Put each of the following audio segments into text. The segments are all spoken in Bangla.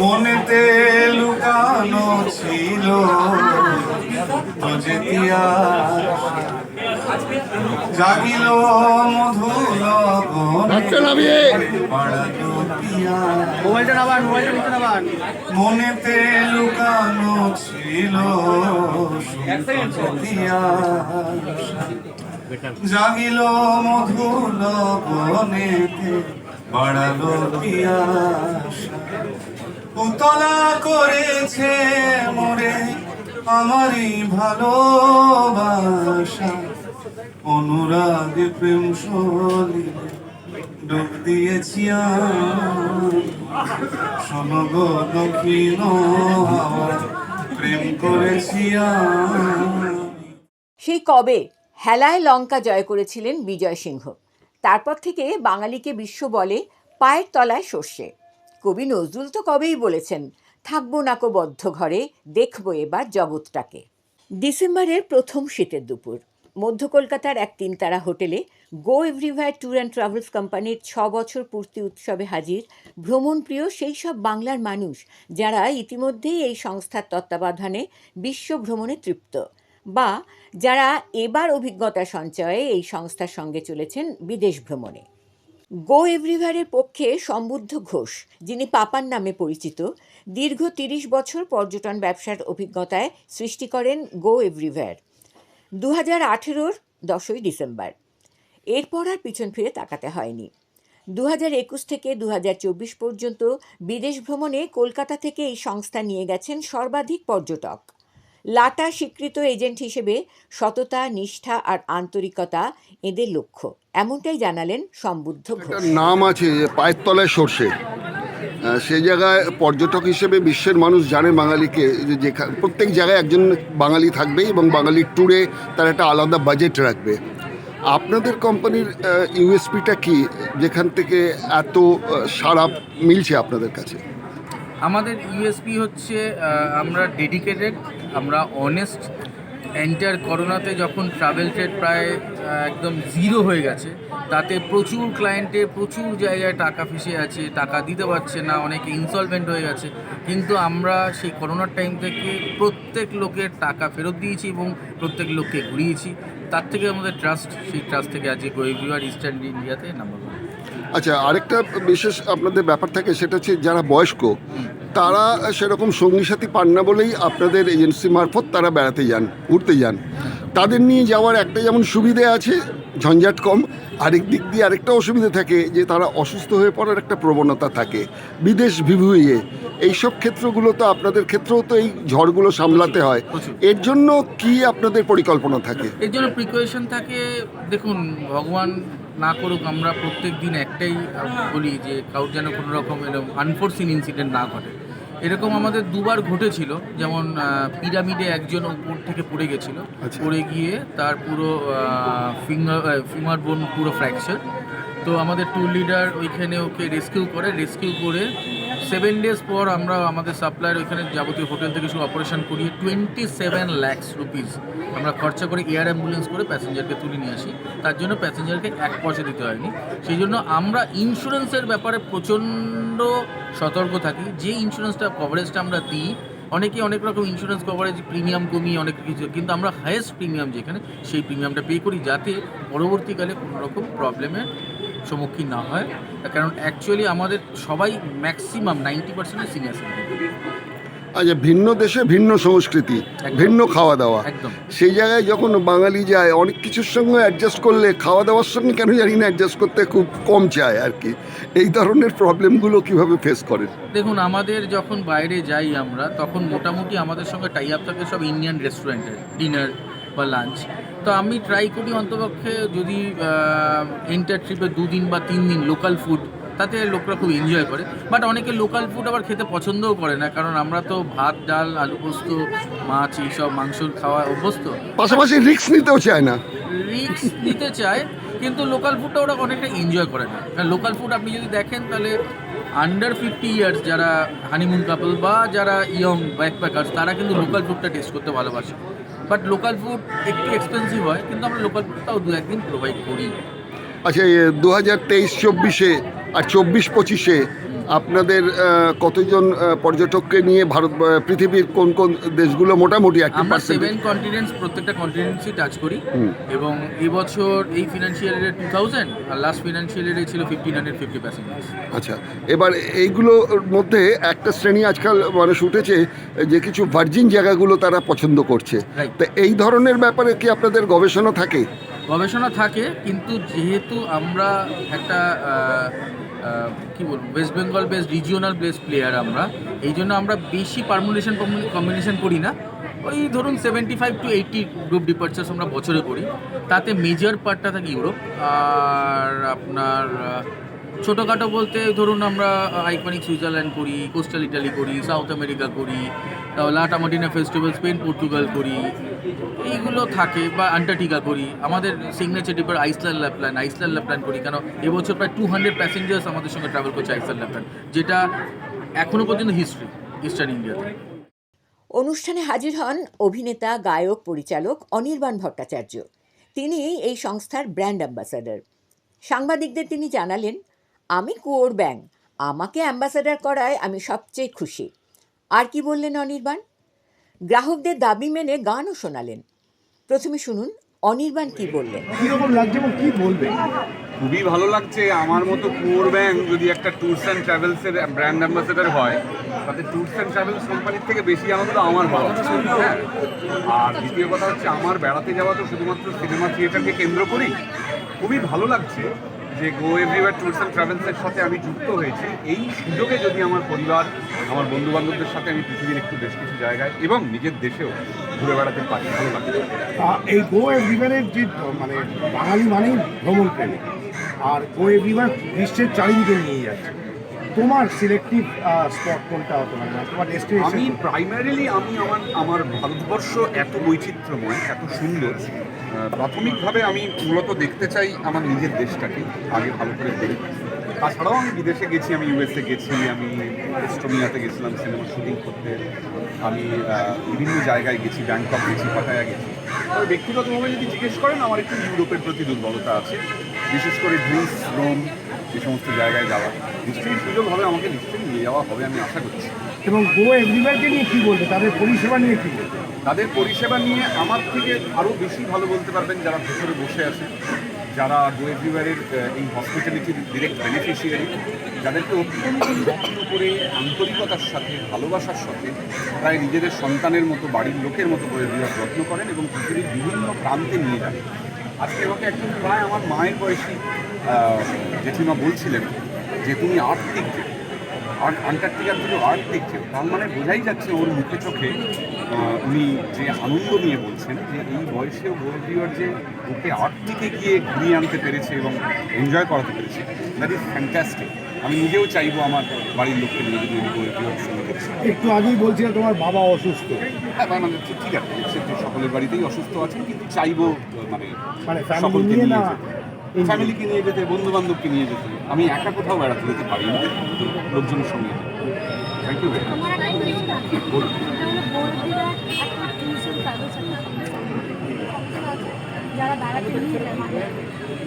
মনেতে লুকানো ছিল। জাগিল মধুল মনেতে লুকানো ছিল। জাগিল মধুল বনেতে বাড়ালো পিয়াসা উতলা করেছে মোরে আমারই ভালোবাসা। অনুরাগ প্রেম সলিলে ডুব দিয়েছি আমি। শোনো গো দক্ষিণ প্রেম করেছি সেই কবে হেলায় লঙ্কা জয় করেছিলেন বিজয় সিংহ। তারপর থেকে বাঙালিকে বিশ্ব বলে পায়ের তলায় সর্ষে। কবি নজরুল তো কবেই বলেছেন, থাকব নাকো বদ্ধ ঘরে, দেখব এবার জগৎটাকে। ডিসেম্বরের প্রথম শীতের দুপুর, মধ্য কলকাতার এক তিনতারা হোটেলে গো এভরিভার ট্যুর অ্যান্ড ট্রাভেলস কোম্পানির ছ বছর পূর্তি উৎসবে হাজির ভ্রমণপ্রিয় সেই সব বাংলার মানুষ যারা ইতিমধ্যেই এই সংস্থার তত্ত্বাবধানে বিশ্ব ভ্রমণে তৃপ্ত বা যারা এবার অভিজ্ঞতা সঞ্চয়ে এই সংস্থার সঙ্গে চলেছেন বিদেশ ভ্রমণে। গো এভরিভারের পক্ষে সম্বুদ্ধ ঘোষ, যিনি পাপার নামে পরিচিত, দীর্ঘ তিরিশ বছর পর্যটন ব্যবসার অভিজ্ঞতায় সৃষ্টি করেন গো এভরিভার দু হাজার আঠেরোর দশই ডিসেম্বর। এরপর আর পিছন ফিরে তাকাতে হয়নি। দু হাজার একুশ থেকে দু হাজার চব্বিশ পর্যন্ত বিদেশ ভ্রমণে কলকাতা থেকে এই সংস্থা নিয়ে গেছেন সর্বাধিক পর্যটক। লাটা স্বীকৃত এজেন্ট হিসেবে সততা নিষ্ঠা আর আন্তরিকতা এদের লক্ষ্য। এমনটাই জানালেন সম্বুদ্ধ নাম আছে যে পায়ের তলায় সর্ষে। সেই জায়গায় পর্যটক হিসেবে বিশ্বের মানুষ জানে বাঙালিকে যে প্রত্যেক জায়গায় একজন বাঙালি থাকবে এবং বাঙালির ট্যুরে তার একটা আলাদা বাজেট রাখবে। আপনাদের কোম্পানির ইউএসপিটা কি যেখান থেকে এত সাড়া মিলছে আপনাদের কাছে? আমাদের ইউএসপি হচ্ছে আমরা ডেডিকেটেড আমরা অনেস্ট এন্টার করোনাতে যখন ট্রাভেল ট্রেড প্রায় একদম জিরো হয়ে গেছে, তাতে প্রচুর ক্লায়েন্টের প্রচুর জায়গায় টাকা ফেসে আছে, টাকা দিতে পারছে না, অনেকে ইনসলভেন্ট হয়ে গেছে। কিন্তু আমরা সেই করোনার টাইম থেকে প্রত্যেক লোকের টাকা ফেরত দিয়েছি এবং প্রত্যেক লোককে ঘুরিয়েছি। তার থেকে আমাদের ট্রাস্ট সেই ট্রাস্ট থেকে আজকে গোয়েভিওয়ার ইস্টার্ন ইন্ডিয়াতে নাম্বার আচ্ছা আরেকটা বিশেষ আপনাদের ব্যাপার থাকে সেটা হচ্ছে যারা বয়স্ক তারা সেরকম সঙ্গী সাথী পান না বলেই আপনাদের এজেন্সি মারফত তারা বেড়াতে যান ঘুরতে যান। তাদের নিয়ে যাওয়ার একটা যেমন সুবিধে আছে ঝঞ্ঝাট কম আরেক দিক দিয়ে আরেকটা অসুবিধা থাকে যে তারা অসুস্থ হয়ে পড়ার একটা প্রবণতা থাকে বিদেশ বিভুইয়ে এইসব ক্ষেত্রগুলো তো আপনাদের ক্ষেত্রেও তো এই ঝড়গুলো সামলাতে হয়। এর জন্য কি আপনাদের পরিকল্পনা থাকে? এর জন্য প্রিকশন থাকে দেখুন ভগবান না করুক আমরা প্রত্যেক দিন একটাই বলি যে কারোর যেন কোনো রকম এরকম আনফোর্সিন ইনসিডেন্ট না ঘটে। এরকম আমাদের দুবার ঘটেছিল যেমন পিরামিডে একজন উপর থেকে পড়ে গেছিল। আচ্ছা। পড়ে গিয়ে তার পুরো ফিঙ্গার ফিঙ্গার বোন পুরো ফ্র্যাকচার তো আমাদের ট্যুর লিডার ওইখানে ওকে রেস্কিউ করে রেস্কিউ করে সেভেন ডেজ পর আমরা আমাদের সাপ্লাইয়ের ওইখানে যাবতীয় হোটেল থেকে শুধু অপারেশন করিয়ে টোয়েন্টি সেভেন ল্যাক্স রুপিস আমরা খরচা করে এয়ার অ্যাম্বুলেন্স করে প্যাসেঞ্জারকে তুলে নিয়ে আসি। তার জন্য প্যাসেঞ্জারকে এক পয়সা দিতে হয়নি। সেই জন্য আমরা ইন্স্যুরেন্সের ব্যাপারে প্রচণ্ড সতর্ক থাকি। যে ইন্স্যুরেন্সটা কভারেজটা আমরা দিই, অনেকে অনেক রকম ইন্স্যুরেন্স কভারেজ প্রিমিয়াম কমিয়ে অনেক কিছু, কিন্তু আমরা হায়েস্ট প্রিমিয়াম যেখানে, সেই প্রিমিয়ামটা পে করি যাতে পরবর্তীকালে কোনো রকম প্রবলেমের সম্মুখীন না হয়। কারণ অ্যাকচুয়ালি আমাদের সবাই ম্যাক্সিমাম নাইনটি পার্সেন্ট সিনিয়র আচ্ছা ভিন্ন দেশে ভিন্ন সংস্কৃতি। ভিন্ন খাওয়া দাওয়া। সেই জায়গায় যখন বাঙালি যায় অনেক কিছুর সঙ্গে অ্যাডজাস্ট করলে খাওয়া দাওয়ার সঙ্গে কেন জানি না অ্যাডজাস্ট করতে খুব কম চায় আর কি। এই ধরনের প্রবলেমগুলো কীভাবে ফেস করেন? দেখুন আমাদের যখন বাইরে যাই আমরা তখন মোটামুটি আমাদের সঙ্গে টাই আপ থাকে সব ইন্ডিয়ান রেস্টুরেন্টের ডিনার বা লাঞ্চ তো আমি ট্রাই করি অন্তপক্ষে যদি এন্টার ট্রিপে দুদিন বা তিন দিন লোকাল ফুড তাতে লোকরা খুব এনজয় করে। বাট অনেকে লোকাল ফুড আবার খেতে পছন্দও করে না কারণ আমরা তো ভাত ডাল আলু পোস্ত মাছ এইসব মাংস খাওয়া অভ্যস্ত। পাশাপাশি রিক্স নিতেও চায় না। রিক্স নিতে চায় কিন্তু লোকাল ফুডটা ওরা অনেকটা এনজয় করে না। কারণ লোকাল ফুড আপনি যদি দেখেন তাহলে আন্ডার ফিফটি ইয়ার্স যারা হানিমুন কাপল বা যারা ইয়ং ব্যাকপ্যাকার্স তারা কিন্তু লোকাল ফুডটা টেস্ট করতে ভালোবাসে। বাট লোকাল ফুড একটু এক্সপেন্সিভ হয়, কিন্তু আমরা লোকাল ফুডটাও দু একদিন প্রোভাইড করি। আচ্ছা দু হাজার তেইশ, চব্বিশে আর চব্বিশ, পঁচিশে আপনাদের কতজন পর্যটককে নিয়ে ভারত পৃথিবীর কোন কোন দেশগুলো মোটামুটি একটা আমরা সেভেন কন্টিনেন্টস প্রত্যেকটা কন্টিনেন্টসই টাচ করি। এবং এবছর এই ফিনান্সিয়াল ইয়ারে টু থাউজেন্ড আর লাস্ট ফিনান্সিয়াল ইয়ারে ছিল ফিফটিন হান্ড্রেড ফিফটি প্যাসেঞ্জার্স আচ্ছা এবার এইগুলোর মধ্যে একটা শ্রেণি আজকাল মানুষ উঠেছে যে কিছু ভার্জিন জায়গাগুলো তারা পছন্দ করছে. তো এই ধরনের ব্যাপারে কি আপনাদের গবেষণা থাকে? গবেষণা থাকে কিন্তু যেহেতু আমরা একটা কি বলব West Bengal base regional base player আমরা। এই জন্য আমরা বেশি পারমুলেশন কম্বিনেশন করি না। ওই ধরুন seventy five to eighty group departures আমরা বছরে করি। তাতে মেজর পার্টটা থাকে ইউরোপ আর আপনার ছোটোখাটো বলতে ধরুন আমরা আইকনিক সুইজারল্যান্ড করি কোস্টাল ইটালি করি সাউথ আমেরিকা করি তারপর লাটামাটিনা ফেস্টিভ্যাল স্পেন পর্তুগাল করি। এইগুলো থাকে বা আন্টার্কটিকা করি। আমাদের সিগনেচার টিপার আইসল্যান্ড ল্যাপল্যান্ড আইসল্যান্ড ল্যাপল্যান্ড করি। কেন? এবছর প্রায় টু হান্ড্রেড প্যাসেঞ্জার্স আমাদের সঙ্গে ট্রাভেল করছে আইসল্যান্ড ল্যাপল্যান্ড যেটা এখনও পর্যন্ত হিস্ট্রি ইস্টার্ন ইন্ডিয়াতে অনুষ্ঠানে হাজির হন অভিনেতা, গায়ক, পরিচালক অনির্বাণ ভট্টাচার্য। তিনি এই সংস্থার ব্র্যান্ড অ্যাম্বাসাডার সাংবাদিকদের তিনি জানালেন, আমি কুয়োর ব্যাং, আমাকে অ্যাম্বাসাডার করায় আমি সবচেয়ে খুশি। আর কি বললেন অনির্বাণ? গ্রাহকদের দাবি মেনে গানও শোনালেন। প্রথমে শুনুন অনির্বাণ কি বললেন? কীরকম লাগছে এবং কি বলবে খুবই ভালো লাগছে। আমার মতো কুয়োর ব্যাংক যদি একটা ট্যুরস অ্যান্ড ট্রাভেলসের ব্র্যান্ড অ্যাম্বাসেডার হয় তাতে ট্যুরস অ্যান্ড ট্রাভেলস কোম্পানির থেকে বেশি আনন্দ আমার ভালো হ্যাঁ। আর দ্বিতীয় কথা হচ্ছে আমার বেড়াতে যাওয়া তো শুধুমাত্র সিনেমা থিয়েটারকে কেন্দ্র করি খুবই ভালো লাগছে। যে গো এভরিওয়ার ট্যুরস অ্যান্ড ট্রাভেলসের সাথে আমি যুক্ত হয়েছি, এই সুযোগে যদি আমার পরিবার, আমার বন্ধু বান্ধবদের সাথে আমি পৃথিবীর একটু বেশ কিছু জায়গায় এবং নিজের দেশেও ঘুরে বেড়াতে পারি, ভালো লাগে। এই গো এভরিওয়ারের যে মানে বাঙালি মানেই ভ্রমণ প্রেমী। আর গো এভরিওয়ার বিশ্বের চারিদিকে নিয়ে যাচ্ছে। তোমার সিলেক্টিভ স্পট কোনটা হতে পারে? না তোমার আমি প্রাইমারিলি আমি আমার আমার ভারতবর্ষ এত বৈচিত্র্যময় এত সুন্দর প্রাথমিকভাবে আমি মূলত দেখতে চাই আমার নিজের দেশটাকে আগে ভালো করে দেখি। তাছাড়াও আমি বিদেশে গেছি আমি ইউএসএ গেছি আমি এস্টোনিয়াতে গেছিলাম সিনেমা শুটিং করতে আমি বিভিন্ন জায়গায় গেছি ব্যাংকক গেছি পাটায়া গেছি। তবে ব্যক্তিগতভাবে যদি জিজ্ঞেস করেন আমার একটু ইউরোপের প্রতি দুর্বলতা আছে। বিশেষ করে গ্রিস রোম যে সমস্ত জায়গায় যাওয়া নিশ্চয়ই সুযোগ হবে আমাকে নিশ্চয়ই নিয়ে যাওয়া হবে আমি আশা করছি। এবং গো এভরিওয়ারকে নিয়ে কী বলবে? তাদের পরিষেবা নিয়ে কী বলবে? তাদের পরিষেবা নিয়ে আমার থেকে আরও বেশি ভালো বলতে পারবেন যারা ভেতরে বসে আছে যারা গো এভরিওয়ারের এই হসপিটালিটির ডিরেক্ট বেনিফিশিয়ারি যাদেরকে অত্যন্ত যত্ন করে আন্তরিকতার সাথে ভালোবাসার সাথে প্রায় নিজেদের সন্তানের মতো বাড়ির লোকের মতো করে এভরিওয়ার যত্ন করেন এবং পৃথিবীর বিভিন্ন প্রান্তে নিয়ে যান। আজকে আমাকে একজন প্রায় আমার মায়ের বয়সী জেঠিমা বলছিলেন যে তুমি আর্ট দেখছ আর আন্টার্কটিকার থেকে আর্ট দেখছ তার মানে বোঝাই যাচ্ছে ওর মুখে চোখে উনি যে আনন্দ নিয়ে বলছেন যে এই বয়সেও গোয়েভিওর যে ওকে আর্টটিকে গিয়ে ঘুরিয়ে আনতে পেরেছে এবং এনজয় করাতে পেরেছে দ্যাট ইজ ফ্যান্টাস্টিক আমি নিজেও চাইব আমার বাড়ির লোককে নিয়ে যদি আমি একটু আগেই বলছিলে তোমার বাবা অসুস্থ। হ্যাঁ মানে ঠিক ঠিক আছে সে তো সকলের বাড়িতেই অসুস্থ আছেন কিন্তু চাইব মানে মানে সকলকে নিয়ে নিয়ে না যেতে। ফ্যামিলিকে নিয়ে যেতে বন্ধু বান্ধবকে নিয়ে যেতে। আমি একা কোথাও বেড়াতে যেতে পারি না লোকজনের সঙ্গে থ্যাংক ইউ আছে যারা বেড়াতে নিয়ে যায় মানে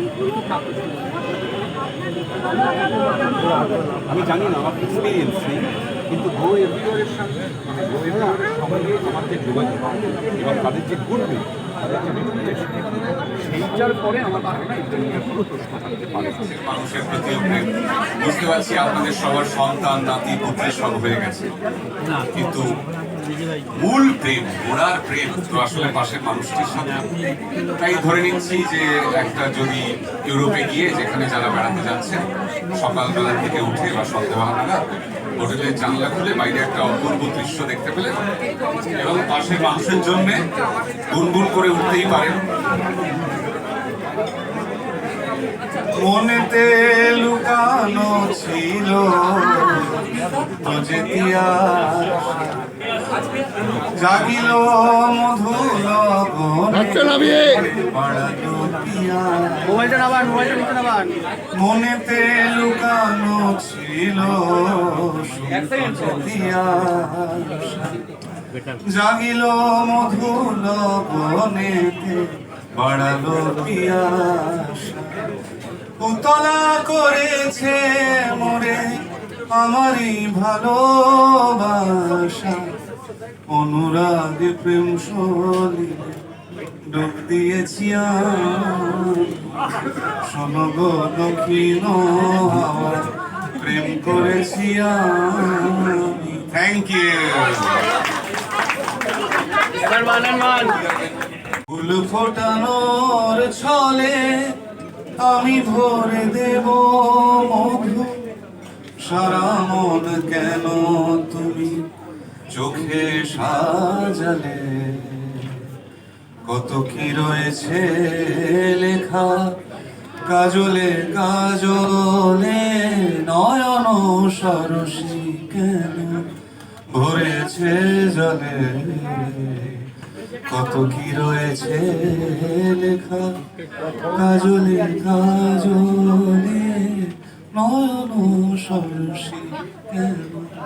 এইগুলো আমি জানি না, আমার এক্সপিরিয়েন্স নেই, কিন্তু গো এভরিওয়ারের সঙ্গে মানে গো এভরিওয়ারের সঙ্গে আমার যে যোগাযোগ এবং তাদের যে গুণগুলো মানুষের প্রতি বুঝতে পারছি আপনাদের সবার সন্তান, নাতি পুত্রের সব হয়ে গেছে। কিন্তু মূল প্রেম ওনার প্রেম তো আসলে পাশের মানুষটির সাথে। তাই ধরে নিচ্ছি যে একটা যদি ইউরোপে গিয়ে যেখানে যারা বেড়াতে যাচ্ছেন সকালবেলা থেকে উঠে বা সন্ধ্যাবেলা নাগাদ হোটেলের জানলা খুলে বাইরে একটা অপূর্ব দৃশ্য দেখতে পেলেন। এবং পাশের মানুষের জন্য গুনগুন করে উঠতেই পারেন। মনেতে লুকানো ছিল জাগিল নামিয়ে পাড়ালো মনেতে লুকানো ছিল জাগিল মধুল বনেতে বাড়ালো পিয়াস উতলা করেছে মোরে আমারই ভালোবাসা। অনুরাগে প্রেম সলিলে ডুব দিয়েছি আমি। দক্ষিণ হাওয়া প্রেম করেছি থ্যাংক ইউ ফুল ফোটানোর ছলে আমি ভরে দেব মধু। সারা মন কেন তুমি চোখে সাজালে। কত কি রয়েছে লেখা? কাজলে কাজলে নয়ন সরসী কেন ভরেছে জলে? কত কি রয়েছে লেখা? কাজলে কাজলে নয়ন সরসী কেন